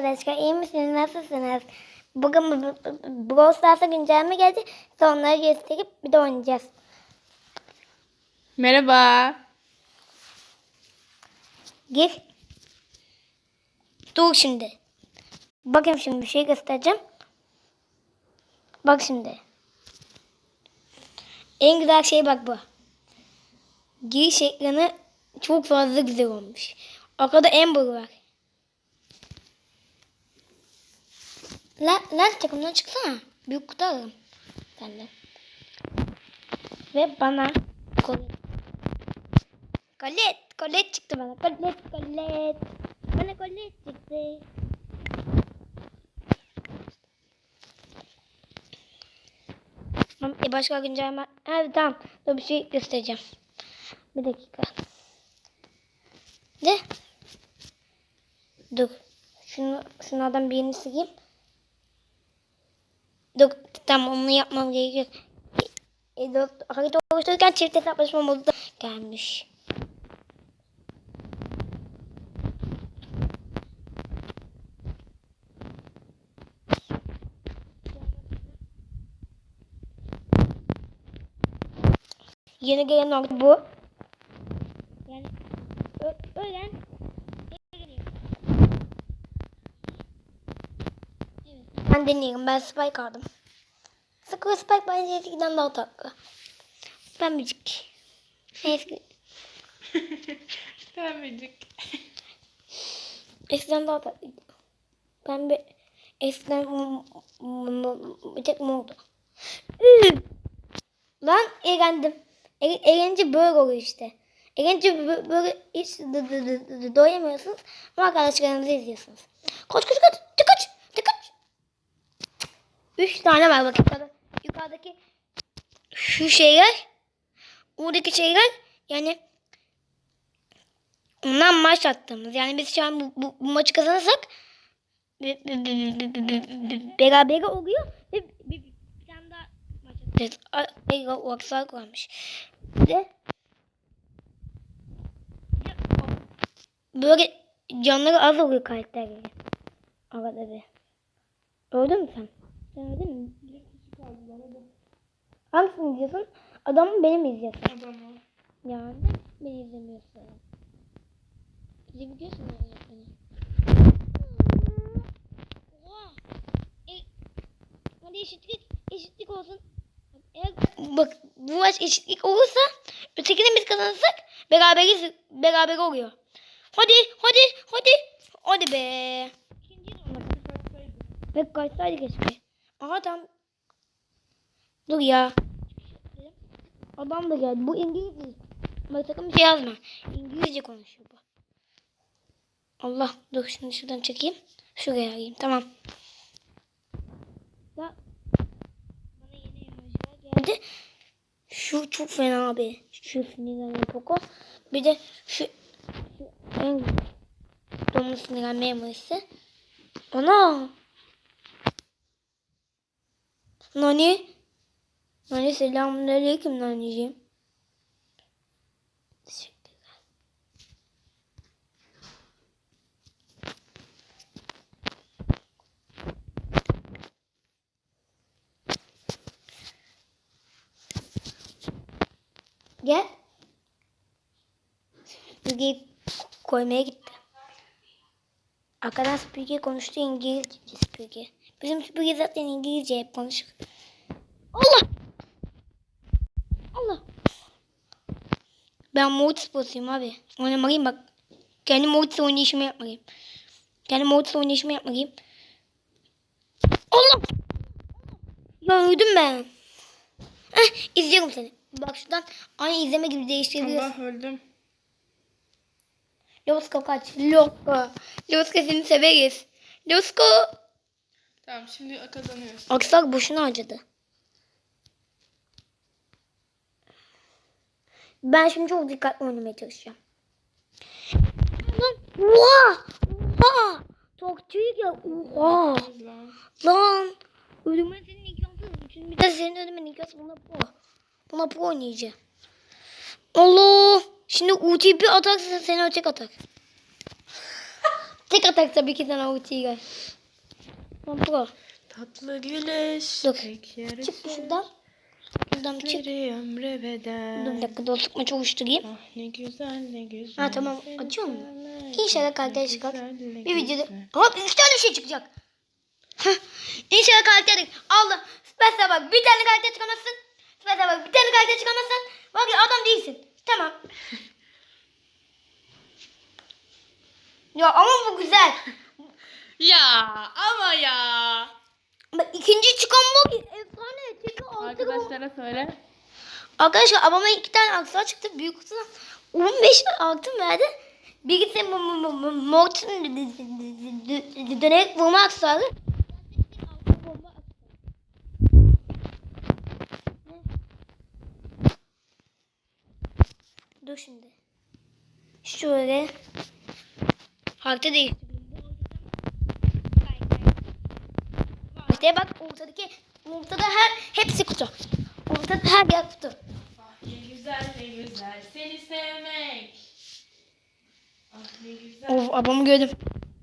Arkadaşlar iyi misiniz? Nasılsınız? Bugün bu- bu- bu- Brawl Stars'a güncelleme geldi. Sonları gösterip bir de oynayacağız. Merhaba. Gir. Dur şimdi. Bakayım şimdi bir şey göstereceğim. Bak şimdi. En güzel şey bak bu. Giriş ekranı çok fazla güzel olmuş. Arkada Amber var. Lan, lan takımdan çıksana. Büyük kutu alalım. Ben de. Ve bana kolet. Kolet. Kolet çıktı bana. Kolet. Kolet. Bana kolet çıktı. Tamam, e başka güncelleme. Evet tamam. Dur bir şey göstereceğim. Bir dakika. De. Dur. Şunu, şunlardan birini sileyim. Dur. Tamam onu yapmam gerekiyor. E, e. Harita oluştururken çift hesaplaşma modu da gelmiş. Yeni gelen nokta bu. Yani ö- öğlen geliyor. Evet. Ben deneyeyim. Ben Spike aldım. Sakura Spike bence eskiden daha tatlı. Ben müzik. Eski, Pembecik. eskiden daha tatlıydı. Ben bir eskiden m- m- m- bir tek oldu. Lan eğlendim. E- Eğlenince böyle oluyor işte. Eğlenince bö- böyle hiç doyamıyorsunuz ama arkadaşlarınızı izliyorsunuz. Koş koş koş. Tıkıç. Tıkıç. Üç tane var bak yukarıda. Yukarıdaki şu şeyler oradaki şeyler yani ondan maç attığımız. Yani biz şu an bu, bu, bu maçı kazanırsak be- be- be- be- be- be- be- beraber oluyor ve bir, tane daha maç atacağız. A- Ey, o aksaklık varmış. De böyle canları az oluyor karakterleri. Arada bir. Öldün mü sen? Sen öldün mü? Hangisini izliyorsun? Adamı beni mi izliyorsun? Adamı. Yani beni izlemiyorsun. İzleyebiliyorsun yani beni. Oha! E, hadi eşitlik, eşitlik olsun. Eğer, bak bu maç eşitlik olursa ötekini biz kazanırsak beraberiz, beraber oluyor. Hadi, hadi, hadi. Hadi be. İkinci de olmadı. Ve kaçsaydı keşke. Aha tam. Dur ya. Adam da geldi. Bu İngilizce. Bak sakın bir şey yazma. İngilizce konuşuyor bu. Allah dur şimdi şuradan çekeyim. Şuraya alayım. Tamam. Ya, bana yeni emojiler geldi. Şu çok fena abi. Şu sinirlenme Poco. Bir de şu, şu en domuz sinirlenme emojisi. Ana. Nani? Nani selamünaleyküm naniciğim. Teşekkürler. Gel. Süpürgeyi koymaya gitti. Arkadan süpürge konuştu İngilizce süpürge. Bizim süpürge zaten İngilizce hep konuşur. Allah! Allah! Ben Mortis boss'uyum abi. Oynamalıyım bak. Kendi Mortis oynayışımı yapmalıyım. Kendi Mortis oynayışımı yapmalıyım. Allah! Ya öldüm ben. Heh, izliyorum seni. Bak şuradan aynı izleme gibi değiştirebiliyorsun. Allah öldüm. Losko kaç. Losko. Losko seni severiz. Losko. Tamam şimdi kazanıyoruz. Aksak boşuna harcadı. Ben şimdi çok dikkatli oynamaya çalışacağım. Lan. Oha. Oha. Taktiği ya. Oha. Lan. Lan. Ölüme senin imkansız. Çünkü bir de senin ölümen imkansız. Buna pro. Buna pro oynayacağım. Allah. Şimdi UTP atarsa seni ölecek atar. Tek atak tabii ki sana ultiyi gel. Tamam pro. Tatlı güleş. Dur. Tek. Çık şuradan. Şuradan çık. Ömre bedel. Dur bir dakika dostluk maçı oluşturayım. Ah ne güzel ne güzel. Ha, tamam. Açıyor mu? İnşallah Ne çıkar. Bir videoda. Ama üç tane şey çıkacak. İnşallah karakter Allah. Mesela bak bir tane karakter çıkamazsın. Mesela bak bir tane karakter çıkamazsan. Bak ya adam değilsin. Tamam. ya ama bu güzel. Ya ama ya. Bak ikinci çıkan bu efsane. Arkadaşlara söyle. Arkadaşlar babama iki tane aksesuar çıktı. Büyük kutudan 15 altın verdi. Birisi Morton dönerek vurma aksesuarı. Dur şimdi. Şöyle. Harita değil. İşte bak ortadaki ortada her hepsi kutu. Ortada her yer kutu. Ah ne güzel ne güzel seni sevmek. Ah ne güzel. Of abamı gördüm.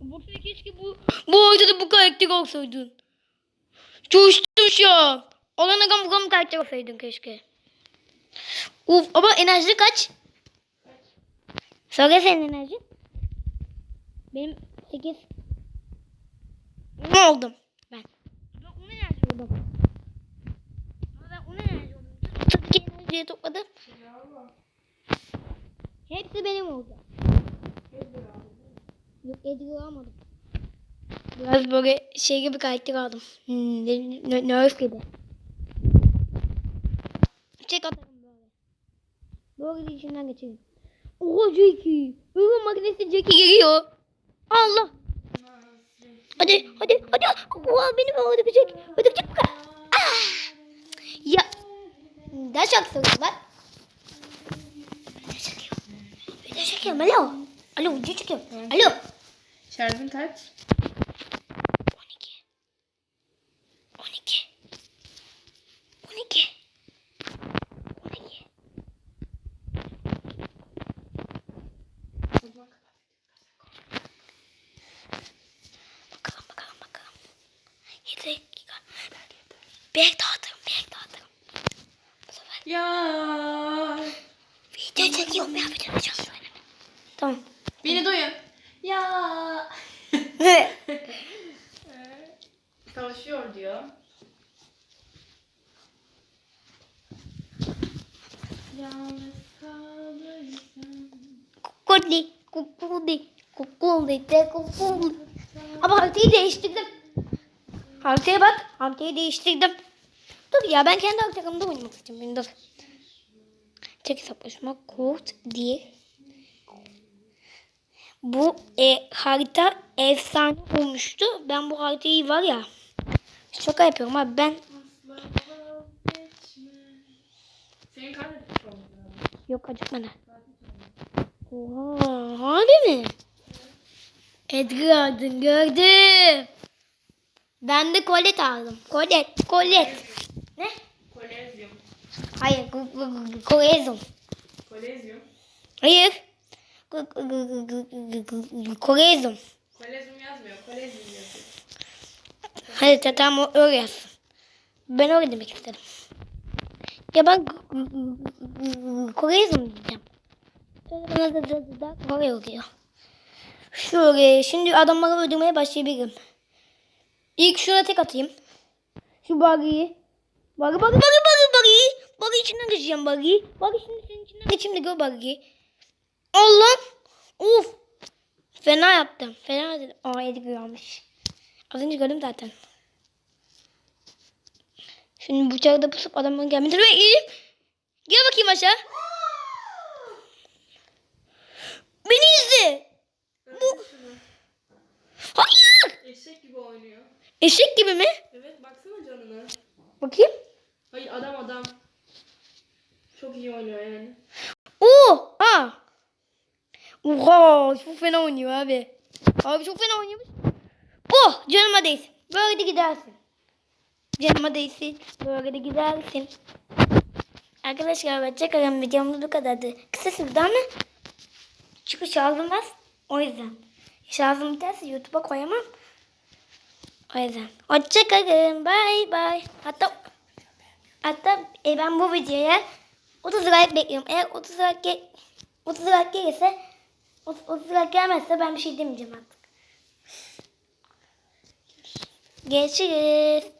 Baksana keşke bu bu ortada bu karakter olsaydın. Coştum şu an. Olan agam bu gam karakter olsaydın keşke. Uf ama enerji kaç? Söyle senin enerjin. Benim 8. Ne oldum 10 enerji oldum. Ama ben 10 enerji oldum. Tabii ki enerjiyi topladım. Hepsi benim oldu. Yok Edgar'ı almadım. Biraz böyle şey gibi karakter aldım. Hmm, ne- ne- Nerf gibi. Çek atarım böyle. Böyle içinden geçelim. Oha Jackie. Ölüm makinesi Jackie geliyor. Allah. Hadi hadi hadi. Oha beni böyle öldürecek. Öldürecek. Ah. Ya. Daha çok sorusu var. Video çekiyorum. Video çekiyorum. Alo. Alo video çekiyorum. Alo. Şarjın kaç? 12. 12. 12. 12. Bakalım bakalım bakalım. 7 dakika. Bir ek daha atarım. Bir ek daha atarım. Bu sefer Ya. video çekiyorum ya. Video çekiyorum. Tamam. Beni duyun. Ya. Savaşıyor diyor. Yalnız kalırsın. Kukuldi. Kukuldi. Kukuldi. De kukuldi. Ama haritayı değiştirdim. Haritaya bak. Haritayı değiştirdim. Dur ya ben kendi haritamda oynamak istiyorum. Dur. Tek hesaplaşma kod diye. Bu e, harita efsane olmuştu. Ben bu haritayı var ya. Şaka yapıyorum abi ben. Yok acıkmadı. Oha harbi mi? Edgar aldın gördüm. Ben de kolet aldım. Kolet, kolet. Hayır, kolezyum. Kolezyum. Hayır. Kolezyum. Kolezyum yazmıyor. Kolezyum yazıyor. Ta- tamam öyle yaz. Ben öyle demek istedim. Ya ben kolezyum diyeceğim. Bana da, da, da kolay oluyor. Şöyle şimdi adamları öldürmeye başlayabilirim. İlk şuna tek atayım. Şu buggy'i. Buggy buggy buggy buggy Buggy içinden geçeceğim buggy. Buggy şimdi senin içinden geçeyim de gör buggy. Allah. Uf. Fena yaptım. Fena dedim. Aa Edgar almış. Az önce gördüm zaten. Şimdi bıçağı da pusup adamın gelmedi ve eğilim. Gel bakayım aşağı. Beni izle. Bu. Hayır. Eşek gibi oynuyor. Eşek gibi mi? Evet baksana canına. Bakayım. Hayır adam adam. Çok iyi oynuyor yani. Oo. Ha. Oha çok fena oynuyor abi. Abi çok fena oynuyormuş. Oh canıma değsin. Böyle de gidersin. Canıma değsin. Böyle de gidersin. Arkadaşlar hoşçakalın. Videomuz bu kadardı. Kısa sürdü ama çıkış alınmaz. O yüzden. Şarjım biterse YouTube'a koyamam. O yüzden. Hoşçakalın. Bye bye. Hatta hatta e, ben bu videoya 30 like bekliyorum. Eğer 30 like, gel- 30 like gelirse 30, 30 like gelmezse ben bir şey demeyeceğim artık. Görüşürüz.